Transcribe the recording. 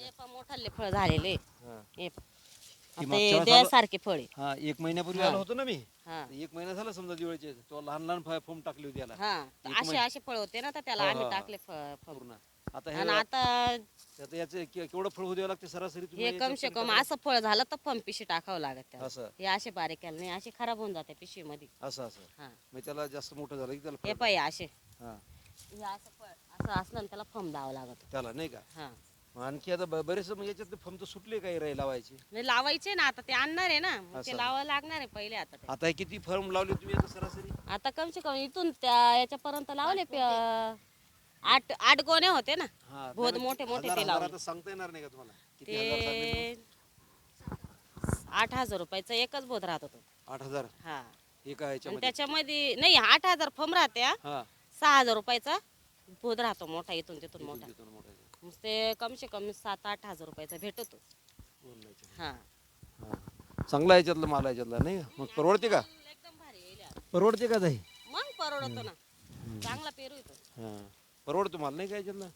मोठाले फळ झालेले. हा. पहा. ती आता मागच्या वेळेस द्यासारखे फळ आहे. हा एक महिन्यापूर्वी हा. आलो होतो ना मी. हा. एक महिना झाला समजा दिवाळीचे. तो लहान लहान फळ फोम टाकली होती याला. हा. एक असे महिना- असे फळ होते ना तर त्याला हा, आम्ही हा, टाकले फळ फळ. पूर्ण. आता आणि हे आता आता याचे के- केवढं फळ होऊ द्यावं लागते सरासरी तुम्ही हे कम से कम? असं फळ झालं तर पण पिशी टाकावं लागत त्याला. असं. हे असे बारीक केलं नाही असे खराब होऊन जाते पिशवीमध्ये असं असं. हा. मग त्याला जास्त मोठं झालं की त्याला हे फळ असे. हा. हे असं फळ असं असलं ना त्याला फम द्यावं लागत. त्याला नाही का? हा. आणखी आता ब- बरेच मग याच्यात फम तर सुटले काही राही लावायचे? लावायचे ना आता ते आणणार आहे ना. मग असं. ते लावायला लागणार आहे पहिले आता ते. आता हे किती फर्म लावले तुम्ही आता सरासरी? आता कम से कम इथून त्या याच्यापर्यंत लावले पे- आठ आठ गोणे होते ना. हा बहुत त्याला मोठे मोठे हजार- ते हजार लावले. आता सांगता येणार नाही का तुम्हाला? किती हजार ते आठ हजार रुपयाचा एकच बोध राहत होतो? आठ हजार? हा. एका याच्यामध्ये त्याच्यामध्ये नाही आठ हजार फम राहते. हा. सहा हजार रुपयाचा. बोध राहतो मोठा इथून तिथून मोठा तिथून मोठा याचा. मग ते कम से कम सात आठ हजार रुपयाचा भेटतो दोन लायचे. हा हा. चांगला याच्यातलं माल याच्यातला नाही का? मग परवडते का एकदम भारी येईल यार. परवडते का ताई मग परवडतो ना चांगला पेरू येतो हा परवडतो माल नाही का याच्यातला